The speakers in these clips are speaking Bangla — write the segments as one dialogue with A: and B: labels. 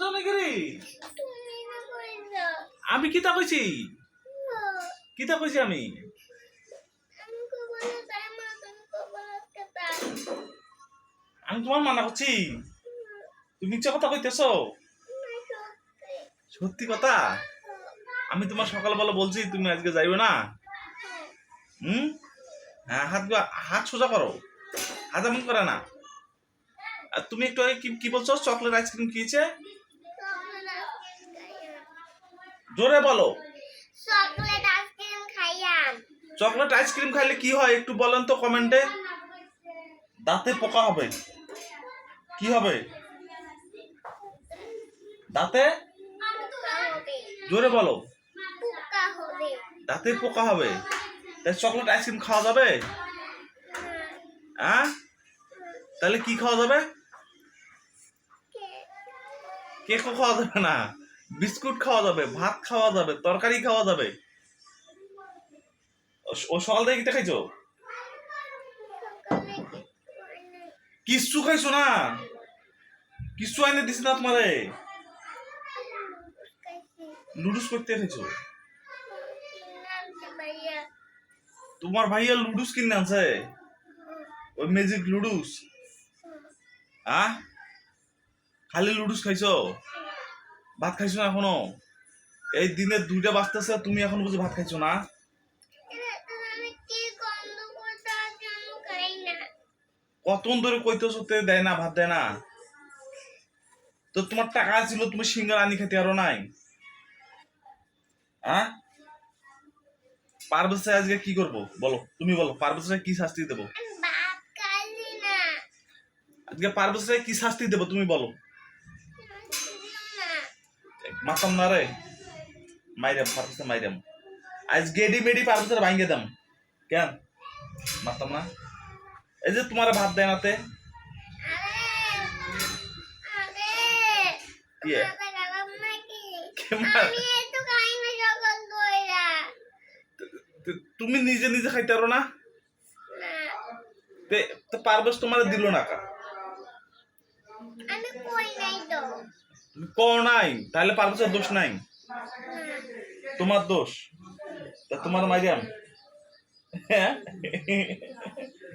A: জন্য কি রে
B: তুমি না কইছো
A: আমি। কইছি কইছি আমি
B: আমি কো কো
A: আমি তোমার মানা করছি। তুমি মিথ্যা কথা কইতেছো? সত্যি কথা? আমি তোমার সকালবেলা বলছি, তুমি আজকে যাইবে না? হুম? হ্যাঁ হাত হাত সোজা করো। হাত এমন করে না। আর তুমি একটু আগে কি কি বলছো? চকলেট আইসক্রিম খেয়েছে জোরে বলো।
B: চকলেট আইসক্রিম খাইয়াম।
A: চকলেট আইসক্রিম খাইলে কি হয় একটু বলেন তো কমেন্টে। দাঁতে পোকা হবে। কি হবে? দাঁতে? জোরে বলো। দাঁতে পোকা হবে। চকলেট আইসক্রিম খাওয়া যাবে? হ্যাঁ? তাহলে কি খাওয়া যাবে? কেকও খাওয়া যাবে না। বিস্কুট খাওয়া যাবে, ভাত খাওয়া যাবে, তরকারি খাওয়া যাবে। ও- সকাল থেকে কিটা খাইছো? কিচ্ছু খাইছো না? কিচ্ছু আইনে দিছি না তোমারে। লুডুস করতে খাইছো? তোমার ভাইয়া লুডুস কিনে আনছে? ওই ম্যাজিক লুডুস। আ খালি লুডুস খাইছো? ভাত খাইছো না এখনও? এই দিনে দুইটা বাজতেছে তুমি এখন বুঝি ভাত খাইছো না? কতক্ষণ ধরে কইতেছো তে দেয় না, ভাত দেয় না? তো তোমার টাকা ছিল, তুমি সিঙ্গার আনি খেতে আরও নাই? হ্যাঁ? পারভেজ আজকে কি করব? বলো তুমি বলো পারভেজ কি শাস্তি দেবো? আজকে পারভেজ কি শাস্তি দেবো তুমি বলো। মাতাম না রে। মাইরাম পারভেজ মাইরাম। আজ গেডি মেডি পারভেজ ভাঙ্গে দাম। কেন? মাতাম না। এই যে তোমার ভাত দেয় নাতে। কি এ?
B: আমি একটু খাই না সকল দইরা
A: তু- তুমি নিজে নিজে খাইতে পারো না? তো তোমার দিল না কা? কও নাই তাহলে পারভেজের দোষ নাই। তোমার দোষ। তা তোমার মাইরাম হ্যাঁ?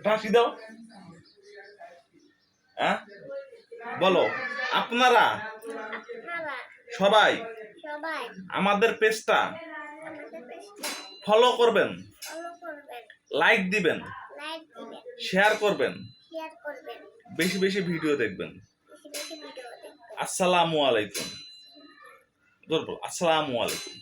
A: ফাঁসি দাও। হ্যাঁ? বলো আপনারা? সবাই? আমাদের পেজটা? ফলো করবেন। লাইক দিবেন। শেয়ার করবেন। বেশি বেশি ভিডিও দেখবেন। আসসালামু আলাইকুম। আসসালামু আলাইকুম।